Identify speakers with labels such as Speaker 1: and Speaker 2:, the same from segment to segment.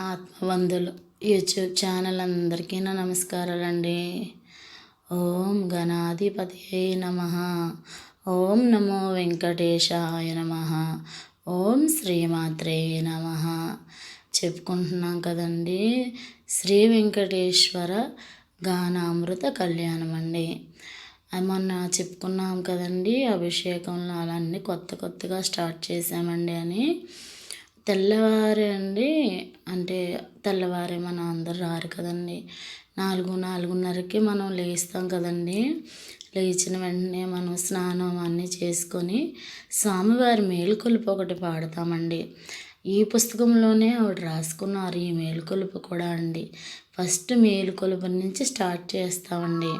Speaker 1: ఆత్మవంధులు YouTube channel అందరికీ నా నమస్కారాలండి. ఓం గణాధిపతి నమ. ఓం నమో వెంకటేశాయ నమ. ఓం శ్రీమాత్రే నమ. చెప్పుకుంటున్నాం కదండి. శ్రీ వెంకటేశ్వర గానామృత కళ్యాణం అండి అది మొన్న చెప్పుకున్నాం కదండి. అభిషేకంలో అలా అన్నీ కొత్త కొత్తగా స్టార్ట్ చేసామండి అని. తెల్లవారే అండి. అంటే తెల్లవారే మనం అందరు రారు కదండి. నాలుగు నాలుగున్నరకి మనం లేస్తాం కదండి. లేచిన వెంటనే మనం స్నానం అన్నీ చేసుకొని స్వామివారి మేలుకొలుపు ఒకటి పాడతామండి. ఈ పుస్తకంలోనే ఆవిడ రాసుకున్నారు ఈ మేలుకొలుపు కూడా అండి. ఫస్ట్ మేలుకొలుపు నుంచి స్టార్ట్ చేస్తామండి.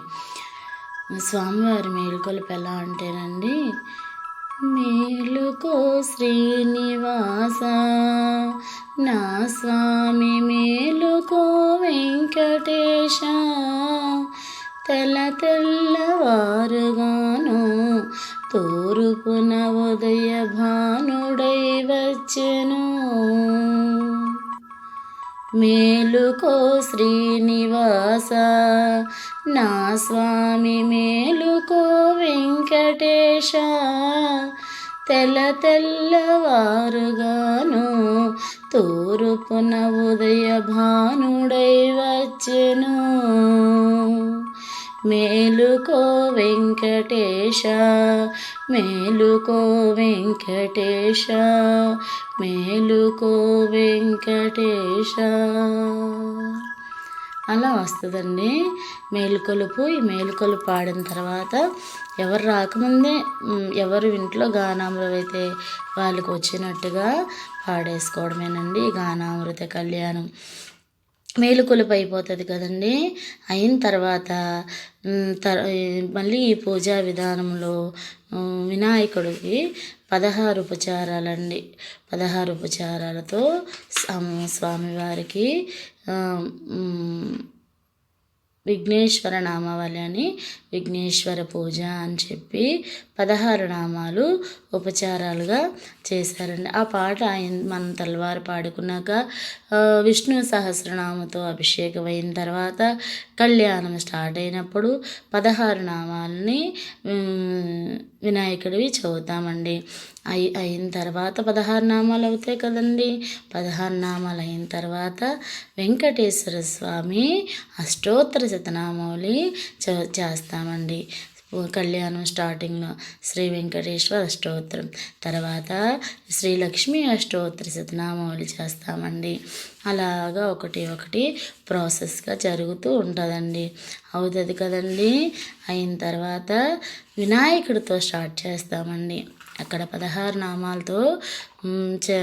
Speaker 1: స్వామివారి మేలుకొలుపు ఎలా అంటేనండి మేలుకో శ్రీనివాస నా స్వామి మేలుకో వెంకటేశ. తెల తెల్లవారుగాను తూరుపున ఉదయ భానుడై వచ్చెను మేలుకో శ్రీనివాస. నా స్వామి మేలుకో వెంకటేశ. తెల తెల్లవారుగాను తూరుపున ఉదయ భానుడై వచ్చెను మేలుకో వెంకటేశ మేలుకో వెంకటేశ మేలుకో వెంకటేశ. అలా వస్తుందండి. మేలుకొలుపు ఈ మేలుకొలుపు పాడిన తర్వాత ఎవరు రాకముందే ఎవరు ఇంట్లో గానామృతం అయితే వాళ్ళకి వచ్చినట్టుగా పాడేసుకోవడమేనండి ఈ గానామృత కళ్యాణం. మేలుకొలుపు అయిపోతుంది కదండి. అయిన తర్వాత తర్ మళ్ళీ ఈ పూజా విధానంలో వినాయకుడికి పదహారు ఉపచారాలండి. పదహారు ఉపచారాలతో స్వామి స్వామివారికి విఘ్నేశ్వర నామావళి అని విఘ్నేశ్వర పూజ అని చెప్పి పదహారు నామాలు ఉపచారాలుగా చేశారండి. ఆ పాట ఆయన మన తెల్లవారు పాడుకున్నాక విష్ణు సహస్రనామతో అభిషేకం అయిన తర్వాత కళ్యాణం స్టార్ట్ అయినప్పుడు పదహారు నామాలని వినాయకుడివి చదువుతామండి. అయి అయిన తర్వాత పదహారు నామాలు అవుతాయి కదండి. పదహారు నామాలు అయిన తర్వాత వెంకటేశ్వర స్వామి అష్టోత్తర శతనామావళి చ చేస్తామండి. కళ్యాణం స్టార్టింగ్లో శ్రీ వెంకటేశ్వర అష్టోత్తరం తర్వాత శ్రీ లక్ష్మీ అష్టోత్తర శతనామావళి చేస్తామండి. అలాగా ఒకటి ఒకటి ప్రాసెస్గా జరుగుతూ ఉంటుందండి. అవుతుంది కదండి? అయిన తర్వాత వినాయకుడితో స్టార్ట్ చేస్తామండి. అక్కడ పదహారు నామాలతో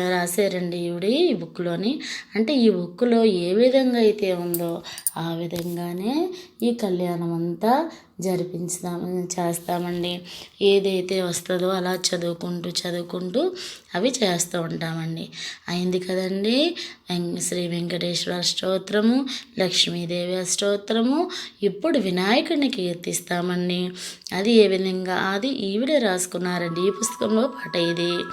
Speaker 1: రాశారండి ఈవిడి ఈ బుక్లోని. అంటే ఈ బుక్లో ఏ విధంగా అయితే ఉందో ఆ విధంగానే ఈ కళ్యాణం అంతా జరిపించుదాం చేస్తామండి. ఏదైతే వస్తుందో అలా చదువుకుంటూ చదువుకుంటూ అవి చేస్తూ ఉంటామండి. అయింది కదండి. వెం- శ్రీ వెంకటేశ్వర స్తోత్రము లక్ష్మీదేవి స్తోత్రము. ఇప్పుడు వినాయకుడిని కీర్తిస్తామండి. అది ఏ విధంగా? అది ఈవిడే రాసుకున్నారండి ఈ పుస్తకంలో పాట ఇది.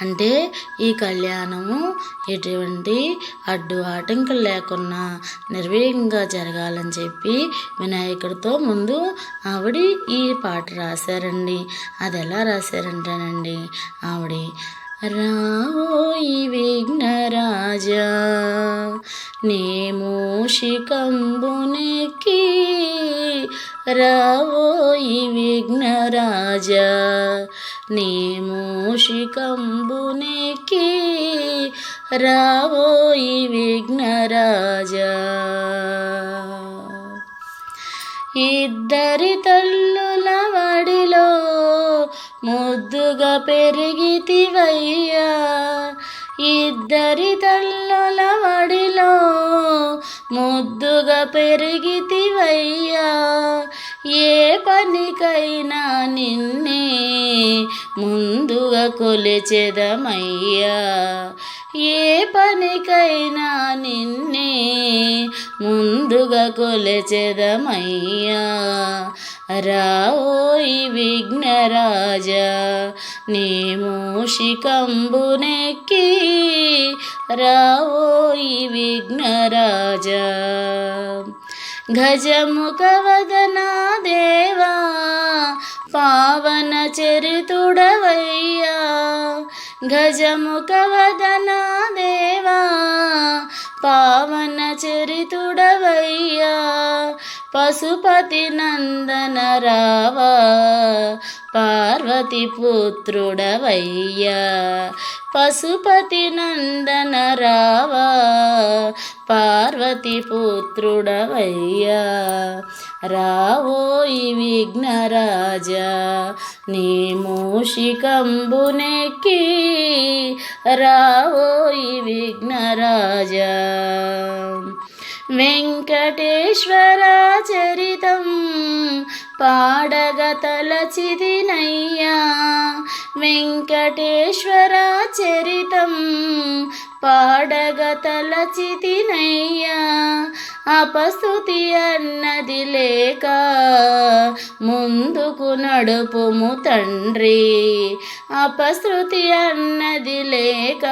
Speaker 1: అంటే ఈ కళ్యాణము ఎటువంటి అడ్డు ఆటంకం లేకుండా నిర్వేగంగా జరగాలని చెప్పి వినాయకుడితో ముందు ఆవిడ ఈ పాట రాశారండి. అది ఎలా రాశారంటేనండి ఆవిడ రావోయి విఘ్నరాజా నే మూషికంబునికి రావోయి విఘ్నరాజా నీ రావోయి విఘ్నరాజా. ఇద్దరి తల్లుల వడిలో ముద్దుగా పెరిగితివయ్యా. ఇద్దరి తల్లుల వడిలో ముద్దుగా పెరిగితివయ్యా. ఏ పనికైనా నిన్ను ముందుగా కొలిచెదమయ్యా. ఏ పనికైనా నిన్నే ముందుగా కొలిచెదమయ్యా. రావోయి విఘ్నరాజా నీ మూషికంబునెక్కి రావోయి విఘ్నరాజా గజముఖ వదనా దేవా. పావన చరితుడవయ్యా గజముఖ వదనా దేవా. పావన చరితుడవయ్యా పశుపతి నందన రావా. పార్వతి పుత్రుడవయ్యా. పశుపతి నందన రావా. పార్వతి పుత్రుడవయ్యా. రావోయి విఘ్నరాజా నీ మూషికంబునెక్కి రావోయి విఘ్నరాజా వెంకటేశ్వర చరితం పాడగ తలచిదినయ్యా వెంకటేశ్వర చరితం పాడగ తలచితినయ్యా అపస్తుతి అన్నది లేక ముందుకు నడుపుము తండ్రి. అపశృతి అన్నది లేక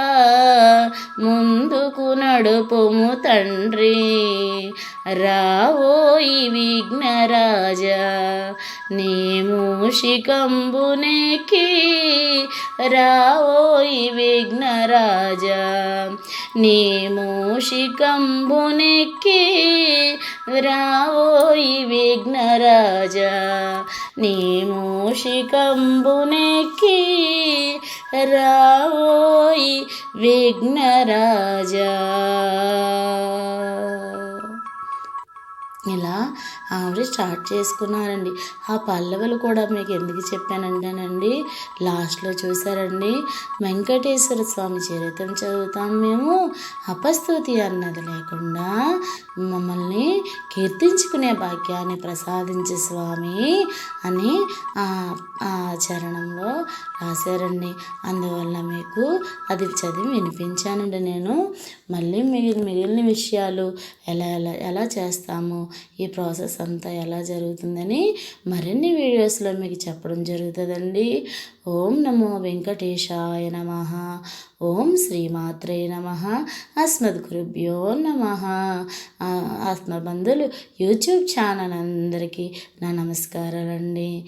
Speaker 1: ముందుకు నడుపుము తండ్రి. రావోయి విఘ్నరాజా నీ మూషికంబునెక్కి రావోయి విఘ్నరాజా నీ మూషికంబునెక్కి రావోయి విఘ్నరాజా నీ మూషికంబునెక్కి రావోయి విఘ్నరాజా. ఇలా ఆవిడ స్టార్ట్ చేసుకున్నారండి. ఆ పల్లవులు కూడా మీకు ఎందుకు చెప్పానంటేనండి లాస్ట్లో చూసారండి వెంకటేశ్వర స్వామి చరిత్రం చదువుతాం మేము. అపస్తుతి అన్నది లేకుండా మమ్మల్ని కీర్తించుకునే భాగ్యాన్ని ప్రసాదించే స్వామి అని ఆ ఆ చరణంలో రాశారండి. అందువల్ల మీకు అది చదివి వినిపించానండి నేను. మళ్ళీ మిగిలిన మిగిలిన విషయాలు ఎలా ఎలా ఎలా చేస్తాము ఈ ప్రాసెస్ అంతా ఎలా జరుగుతుందని మరిన్ని వీడియోస్లో మీకు చెప్పడం జరుగుతుందండి. ఓం నమో వెంకటేశాయ నమ. ఓం శ్రీమాత్రే నమ. అస్మద్ గురుభ్యో నమ ఆత్మబంధులు యూట్యూబ్ ఛానల్ అందరికీ నా నమస్కారాలండి.